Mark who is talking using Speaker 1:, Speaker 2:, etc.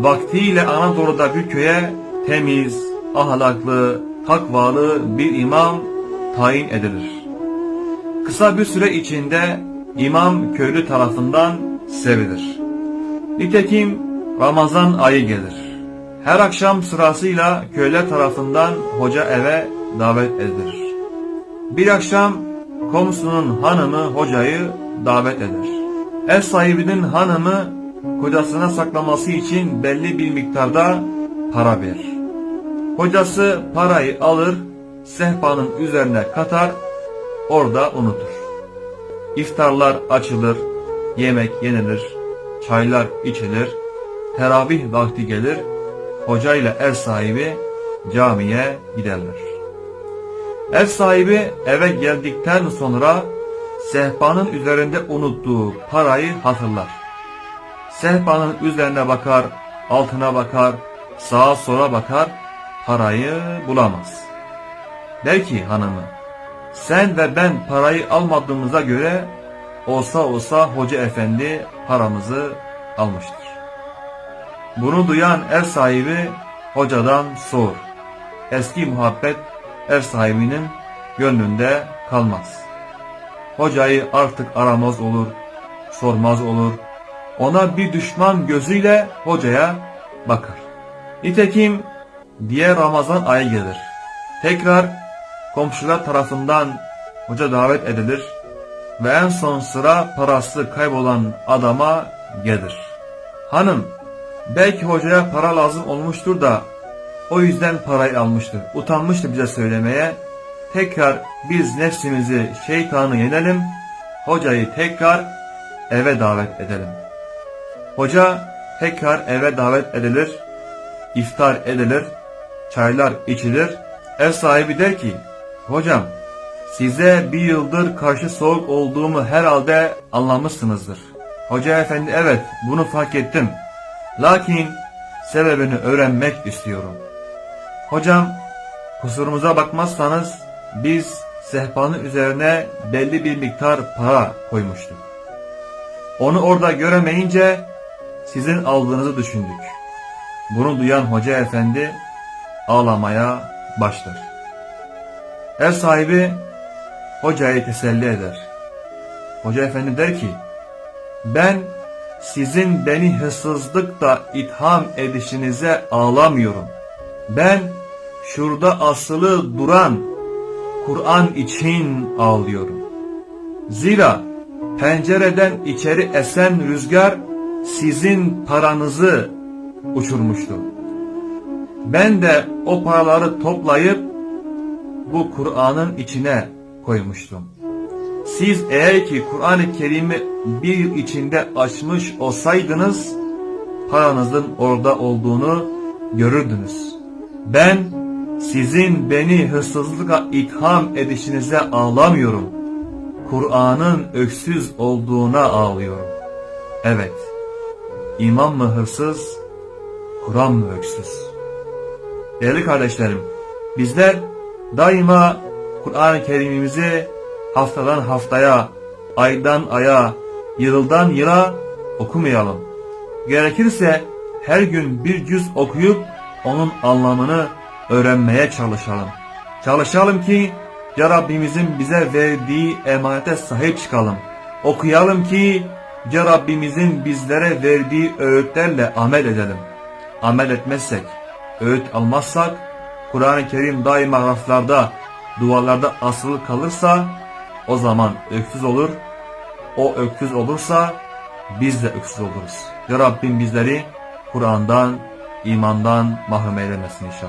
Speaker 1: vaktiyle Anadolu'da bir köye temiz, ahlaklı, takvalı bir imam tayin edilir. Kısa bir süre içinde imam köylü tarafından sevilir. Nitekim Ramazan ayı gelir. Her akşam sırasıyla köyler tarafından hoca eve davet edilir. Bir akşam komşunun hanımı hocayı davet eder. Ev sahibinin hanımı kocasına saklaması için belli bir miktarda para verir. Hocası parayı alır, sehpanın üzerine katar, orada unutur. İftarlar açılır, yemek yenilir, çaylar içilir, teravih vakti gelir, hoca ile ev sahibi camiye giderler. Ev sahibi eve geldikten sonra sehpanın üzerinde unuttuğu parayı hatırlar. Sehpanın üzerine bakar, altına bakar, sağa sola bakar, parayı bulamaz. Der ki hanımı, sen ve ben parayı almadığımıza göre olsa olsa hoca efendi paramızı almıştır. Bunu duyan ev sahibi hocadan soğur. Eski muhabbet ev sahibinin gönlünde kalmaz. Hocayı artık aramaz olur, sormaz olur. Ona bir düşman gözüyle hocaya bakar. Nitekim diğer Ramazan ayı gelir. Tekrar komşular tarafından hoca davet edilir ve en son sıra parası kaybolan adama gelir. Hanım, belki hocaya para lazım olmuştur da o yüzden parayı almıştır. Utanmıştı bize söylemeye. Tekrar biz nefsimizi, şeytanı yenelim, hocayı tekrar eve davet edelim. Hoca tekrar eve davet edilir, iftar edilir, çaylar içilir. Ev sahibi der ki, hocam size bir yıldır karşı soğuk olduğumu herhalde anlamışsınızdır. Hoca efendi evet bunu fark ettim. Lakin sebebini öğrenmek istiyorum. Hocam kusurumuza bakmazsanız biz sehpanın üzerine belli bir miktar para koymuştuk. Onu orada göremeyince sizin aldığınızı düşündük. Bunu duyan hoca efendi ağlamaya başlar. Ev sahibi hocayı teselli eder. Hoca efendi der ki, ben sizin beni hırsızlıkla itham edişinize ağlamıyorum. Ben şurada asılı duran Kur'an için ağlıyorum. Zira pencereden içeri esen rüzgar sizin paranızı uçurmuştu. Ben de o paraları toplayıp bu Kur'an'ın içine koymuştum. Siz eğer ki Kur'an-ı Kerim'i bir yıl içinde açmış olsaydınız paranızın orada olduğunu görürdünüz. Ben sizin beni hırsızlıkla itham edişinize ağlamıyorum. Kur'an'ın öksüz olduğuna ağlıyorum. Evet, imam mı hırsız, Kur'an mı öksüz? Değerli kardeşlerim, bizler daima Kur'an-ı Kerim'imizi haftadan haftaya, aydan aya, yıldan yıla okumayalım. Gerekirse her gün bir cüz okuyup onun anlamını öğrenmeye çalışalım. Çalışalım ki ya Rabbimizin bize verdiği emanete sahip çıkalım. Okuyalım ki ya Rabbimizin bizlere verdiği öğütlerle amel edelim. Amel etmezsek, öğüt almazsak, Kur'an-ı Kerim daima raflarda, duvarlarda asılı kalırsa o zaman öksüz olur. O öksüz olursa biz de öksüz oluruz. Ya Rabbim bizleri Kur'an'dan, imandan mahrum eylemesin inşallah.